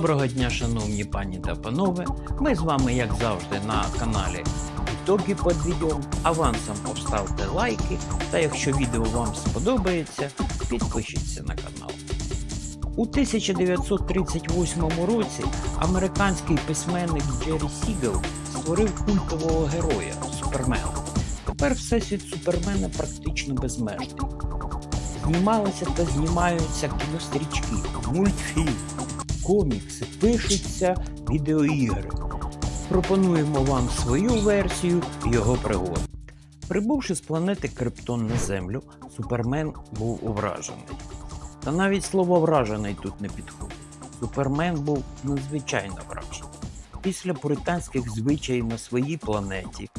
Доброго дня, шановні пані та панове. Ми з вами, як завжди, на каналі Ітоги підведемо. Авансом поставте лайки, та якщо відео вам сподобається, підпишіться на канал. У 1938 році американський письменник Джері Сігел створив культового героя Супермена. Тепер всесвіт Супермена практично безмежний. Знімалися та знімаються кінострічки, мультфільми, комікси, пишуться відеоігри. Пропонуємо вам свою версію його пригод. Прибувши з планети Криптон на Землю, Супермен був вражений. Та навіть слово вражений тут не підходить. Супермен був надзвичайно вражений. Після пуританських звичаїв на своїй планеті,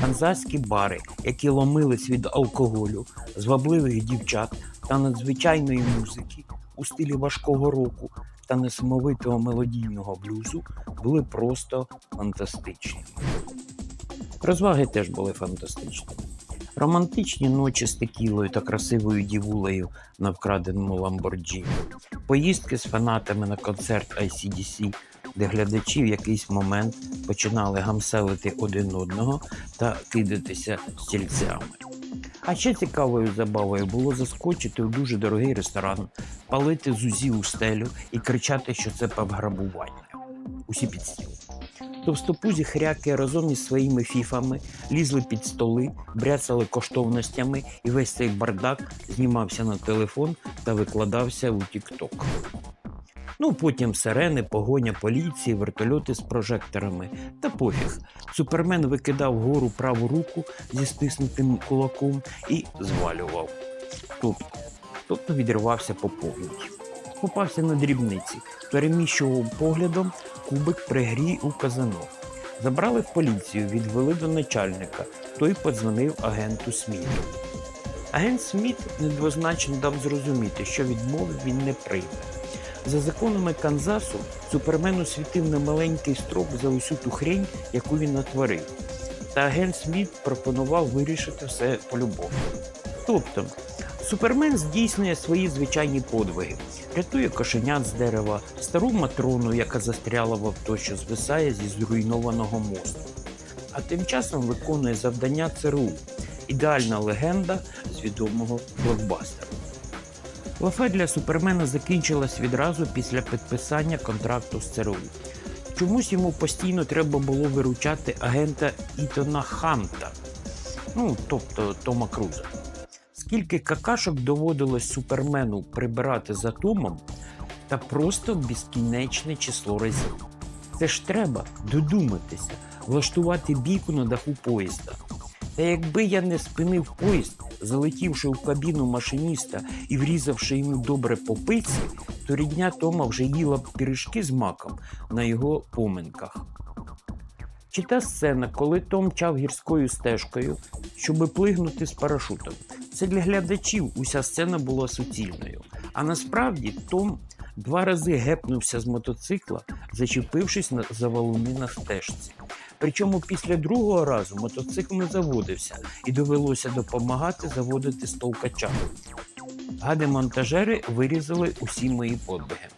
канзаські бари, які ломились від алкоголю, звабливих дівчат та надзвичайної музики у стилі важкого року та несамовитого мелодійного блюзу, були просто фантастичними. Розваги теж були фантастичними. Романтичні ночі з текілою та красивою дівулею на вкраденому Ламборджіні, поїздки з фанатами на концерт ICDC, де глядачі в якийсь момент починали гамселити один одного та кидатися стільцями. А ще цікавою забавою було заскочити у дуже дорогий ресторан, палити зузі у стелю і кричати, що це пограбування. Усі під стіл. Товстопузі хряки разом із своїми фіфами лізли під столи, бряцали коштовностями, і весь цей бардак знімався на телефон та викладався у TikTok. Ну, потім сирени, погоня поліції, вертольоти з прожекторами. Та пофіг. Супермен викидав вгору праву руку зі стиснутим кулаком і звалював. Тобто, тобто відривався по погляді. Попався на дрібниці, переміщував поглядом кубик при грі у казано. Забрали в поліцію, відвели до начальника. Той подзвонив агенту Сміту. Агент Сміт недвозначно дав зрозуміти, що відмови він не прийме. За законами Канзасу Супермену світив немаленький строк за усю ту хрень, яку він натворив. Та агент Сміт пропонував вирішити все полюбовно. Тобто, Супермен здійснює свої звичайні подвиги, рятує кошенят з дерева, стару матрону, яка застряла в авто, що звисає зі зруйнованого мосту. А тим часом виконує завдання ЦРУ ідеальна легенда з відомого блокбастеру. Лафа для Супермена закінчилась відразу після підписання контракту з ЦРУ. Чомусь йому постійно треба було виручати агента Ітона Ханта, ну тобто Тома Круза. Скільки какашок доводилось Супермену прибирати за Томом, та просто безкінечне число разів. Це ж треба додуматися, влаштувати бійку на даху поїзда. Та якби я не спинив поїзд, залетівши в кабіну машиніста і врізавши йому добре по пиці, то рідня Тома вже їла б пиріжки з маком на його поминках. Чи та сцена, коли Том мчав гірською стежкою, щоби плигнути з парашутом. Це для глядачів уся сцена була суцільною. А насправді Том два рази гепнувся з мотоцикла, зачепившись за валуни на стежці. Причому після другого разу мотоцикл не заводився і довелося допомагати заводити стовкача. Гади-монтажери вирізали усі мої подвиги.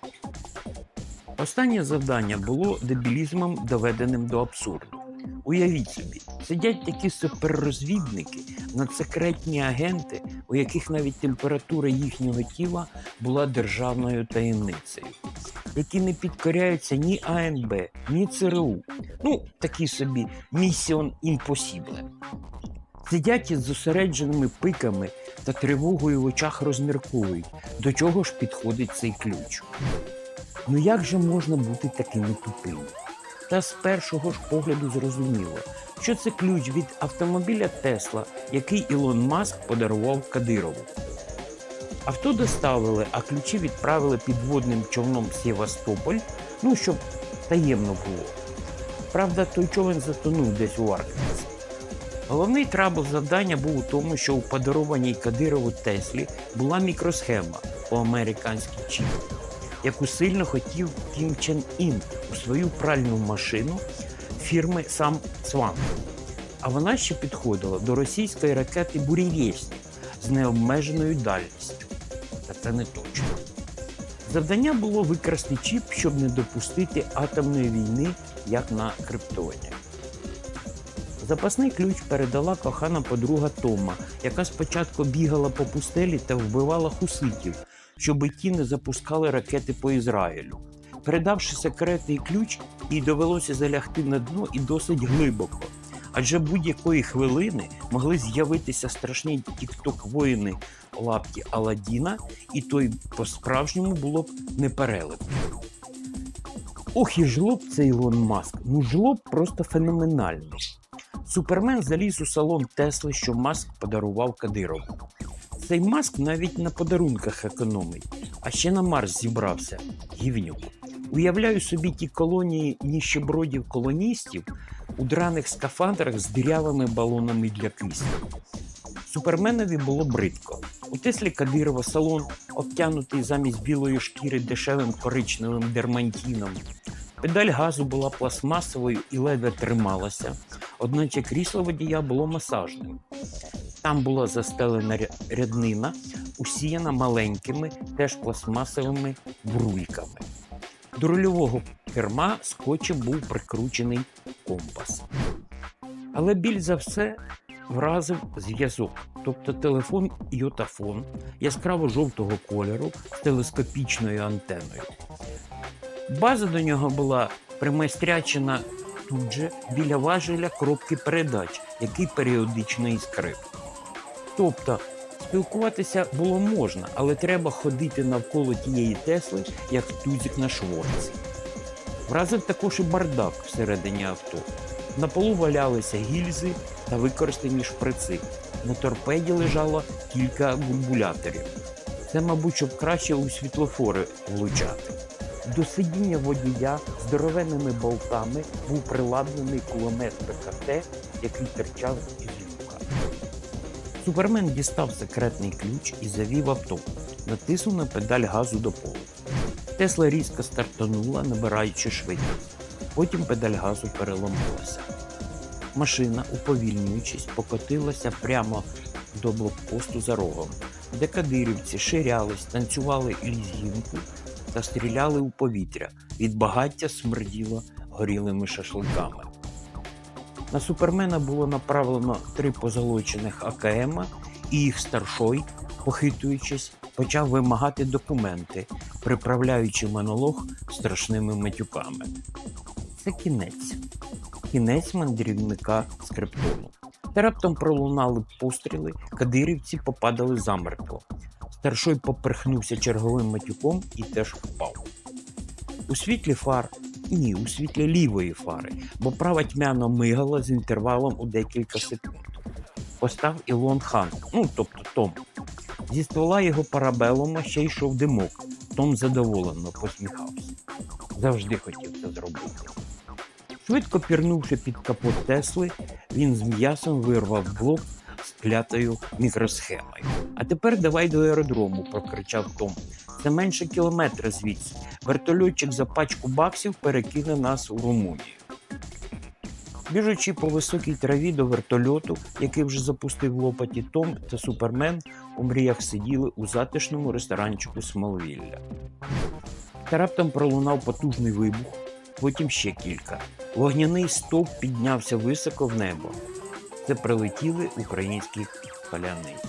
Останнє завдання було дебілізмом, доведеним до абсурду. Уявіть собі, сидять такі суперрозвідники, надсекретні агенти, у яких навіть температура їхнього тіла була державною таємницею, які не підкоряються ні АНБ, ні ЦРУ. Ну, такі собі місіон імпосібле. Сидять із зосередженими пиками та тривогою в очах розмірковують, до чого ж підходить цей ключ. Ну як же можна бути такими тупими? Та з першого ж погляду зрозуміло, що це ключ від автомобіля Тесла, який Ілон Маск подарував Кадирову. Авто доставили, а ключі відправили підводним човном Сєвастополь, ну щоб таємно було. Правда, той човен затонув десь у Арктиці. Головний трабл завдання був у тому, що у подарованій Кадирову Теслі була мікросхема по-американськи чіп, яку сильно хотів Кім Чен Ін у свою пральну машину фірми Сам Сван. А вона ще підходила до російської ракети Бурєвєснік з необмеженою дальністю. Та це не точно. Завдання було викрасти чіп, щоб не допустити атомної війни, як на Криптоні. Запасний ключ передала кохана подруга Тома, яка спочатку бігала по пустелі та вбивала хуситів, щоб ті не запускали ракети по Ізраїлю. Передавши секретний ключ, їй довелося залягти на дно і досить глибоко. Адже будь-якої хвилини могли з'явитися страшні тікток воїни лапті Аладдіна, і той по-справжньому було б неперелеп. Ох, і жлоб цей Ілон Маск. Ну жлоб просто феноменальний. Супермен заліз у салон Тесли, що Маск подарував Кадирову. Цей Маск навіть на подарунках економить, а ще на Марс зібрався. Гівнюк. Уявляю собі ті колонії ніщебродів колоністів у драних скафандрах з дирявими балонами для кисню. Суперменові було бридко. У Теслі Кадирова салон, обтянутий замість білої шкіри дешевим коричневим дермантіном. Педаль газу була пластмасовою і ледве трималася, одначе крісло водія було масажним. Там була застелена ряднина, усіяна маленькими, теж пластмасовими бруйками. До рульового керма скотчем був прикручений компас. Але біль за все вразив зв'язок, тобто телефон йотафон яскраво жовтого кольору з телескопічною антеною. База до нього була примайстрячена тут же біля важеля кропки передач, який періодично іскрив. Тобто спілкуватися було можна, але треба ходити навколо тієї Тесли, як тузик на шворці. Вразив також і бардак всередині авто. На полу валялися гільзи та використані шприци. На торпеді лежало кілька бульбуляторів. Це, мабуть, щоб краще у світлофори влучати. До сидіння водія здоровенними болтами був приладнений кулемет ПКТ, який терчав із люка. Супермен дістав секретний ключ і завів авто, натиснув на педаль газу до полу. Тесла різко стартанула, набираючи швидкість. Потім педаль газу переломилася. Машина, уповільнюючись, покотилася прямо до блокпосту за рогом, де кадирівці ширялись, танцювали лізгінку та стріляли у повітря. Від багаття смерділо горілими шашликами. На супермена було направлено три позолочених АКМ, і їх старшой, похитуючись, почав вимагати документи, приправляючи монолог страшними матюками. Це кінець. Кінець мандрівника з Криптону. Та раптом пролунали постріли, кадирівці попадали замертво. Старшой поперхнувся черговим матюком і теж впав. У світлі фар, ні, у світлі лівої фари, бо права тьмяно мигала з інтервалом у декілька секунд. Постав Ілон Хан, ну тобто Том. Зі ствола його парабелома ще йшов димок. Том задоволено посміхався. Завжди хотів це зробити. Швидко пірнувши під капот Тесли, він з м'ясом вирвав блок з клятою мікросхемою. А тепер давай до аеродрому, прокричав Том. Це менше кілометра звідси. Вертольотчик за пачку баксів перекине нас у Румунію. Біжучи по високій траві до вертольоту, який вже запустив лопаті Том та Супермен, у мріях сиділи у затишному ресторанчику Смолвілля. Та раптом пролунав потужний вибух, потім ще кілька. Вогняний стовп піднявся високо в небо. Це прилетіли українські паляниці.